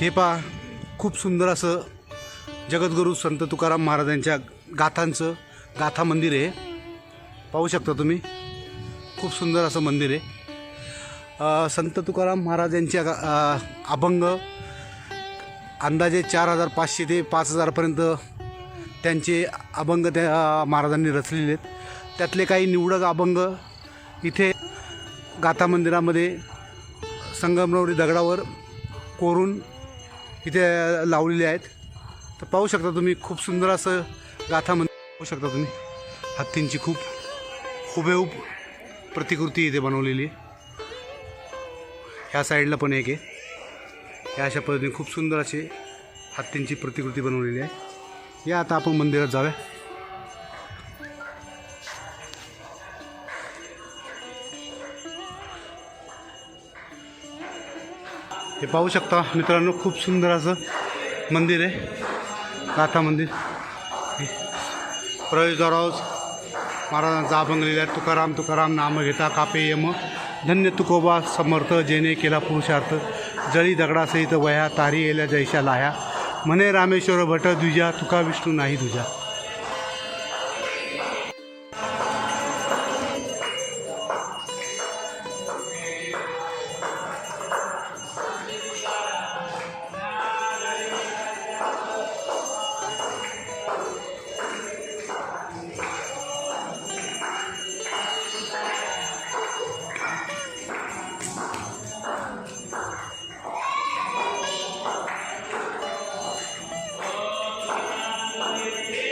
हे पहा खूप सुंदर असं जगद्गुरू संत तुकाराम महाराजांच्या गाथांचं गाथा मंदिर आहे. पाहू शकता तुम्ही खूप सुंदर असं मंदिर आहे. संत तुकाराम महाराजांच्या गा- अभंग अंदाजे चार हजार पाचशे ते पाच हजारपर्यंत त्यांचे अभंग त्या महाराजांनी रचलेले आहेत. त्यातले काही निवडक अभंग इथे गाथा मंदिरामध्ये संगमरवरी दगडावर कोरून इथे लावलेले आहेत. तर पाहू शकता तुम्ही खूप सुंदर असं गाथा मंदिर पाहू शकता तुम्ही. हत्तींची खूप हुबेहूब प्रतिकृती इथे बनवलेली आहे. ह्या साईडला पण एक आहे. ह्या अशा पद्धतीने खूप सुंदर असे हत्तींची प्रतिकृती बनवलेली आहे. या आता आपण मंदिरात जाऊया. हे पाहू शकता मित्रांनो खूप सुंदर असं मंदिर आहे. गाथा मंदिर. प्रवेशद्वारावर महाराजांचा अभंग लिहिला आहे. तुकाराम तुकाराम नाम घेता कापे यम. धन्य तुकोबा समर्थ जेने केला पुरुषार्थ. जळी दगडासहित वया तारी येल्या जैशा लाह्या. म्हणे रामेश्वर भट द्विजा तुका विष्णू नाही तुझ्या Hallelujah.